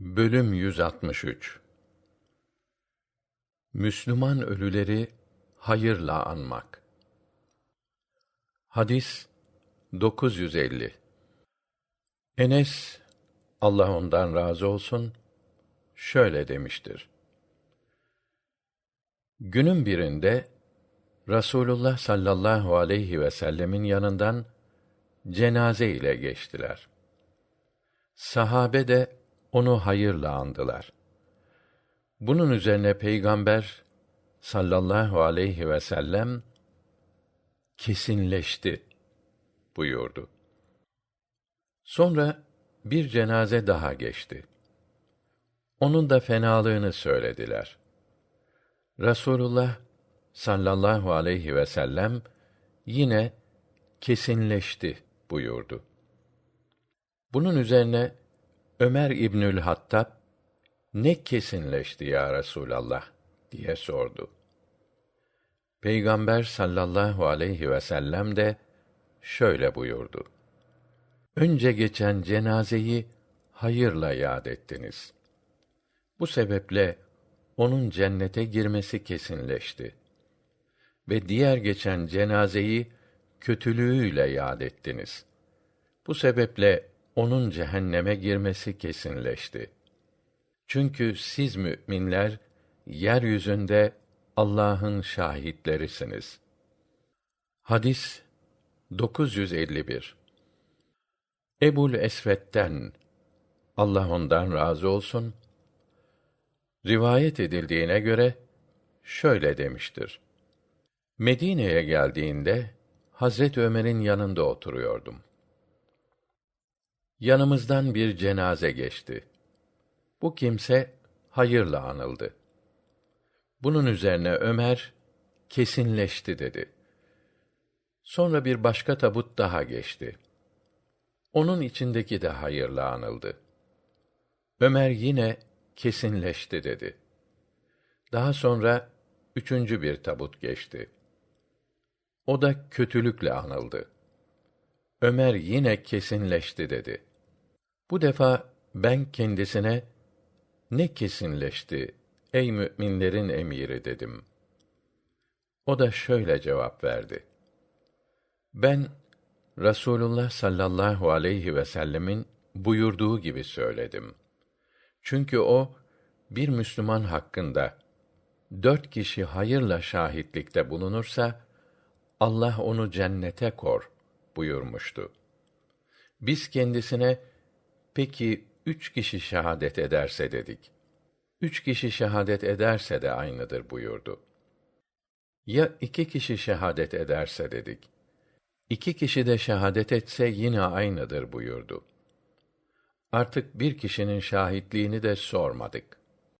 Bölüm 163 Müslüman ölüleri hayırla anmak. Hadis 950 Enes Allah ondan razı olsun şöyle demiştir. Günün birinde Rasulullah sallallahu aleyhi ve sellemin yanından cenaze ile geçtiler. Sahabe de onu hayırla andılar. Bunun üzerine Peygamber sallallahu aleyhi ve sellem kesinleşti buyurdu. Sonra bir cenaze daha geçti. Onun da fenalığını söylediler. Rasulullah sallallahu aleyhi ve sellem yine kesinleşti buyurdu. Bunun üzerine Ömer İbnül Hattab ne kesinleşti ya Resulallah diye sordu. Peygamber sallallahu aleyhi ve sellem de şöyle buyurdu. Önce geçen cenazeyi hayırla yad ettiniz. Bu sebeple onun cennete girmesi kesinleşti. Ve diğer geçen cenazeyi kötülüğüyle yad ettiniz. Bu sebeple onun cehenneme girmesi kesinleşti. Çünkü siz müminler yeryüzünde Allah'ın şahitlerisiniz. Hadis 951 Ebul Esved'den Allah ondan razı olsun rivayet edildiğine göre şöyle demiştir. Medine'ye geldiğinde Hazret Ömer'in yanında oturuyordum. Yanımızdan bir cenaze geçti. Bu kimse hayırla anıldı. Bunun üzerine Ömer kesinleşti dedi. Sonra bir başka tabut daha geçti. Onun içindeki de hayırla anıldı. Ömer yine kesinleşti dedi. Daha sonra üçüncü bir tabut geçti. O da kötülükle anıldı. Ömer yine kesinleşti dedi. Bu defa ben kendisine ne kesinleşti ey müminlerin emiri dedim. O da şöyle cevap verdi. Ben Rasulullah sallallahu aleyhi ve sellemin buyurduğu gibi söyledim. Çünkü o bir Müslüman hakkında dört kişi hayırla şahitlikte bulunursa Allah onu cennete kor buyurmuştu. Biz kendisine peki üç kişi şehadet ederse dedik. Üç kişi şehadet ederse de aynıdır buyurdu. Ya iki kişi şehadet ederse dedik. İki kişi de şehadet etse yine aynıdır buyurdu. Artık bir kişinin şahitliğini de sormadık.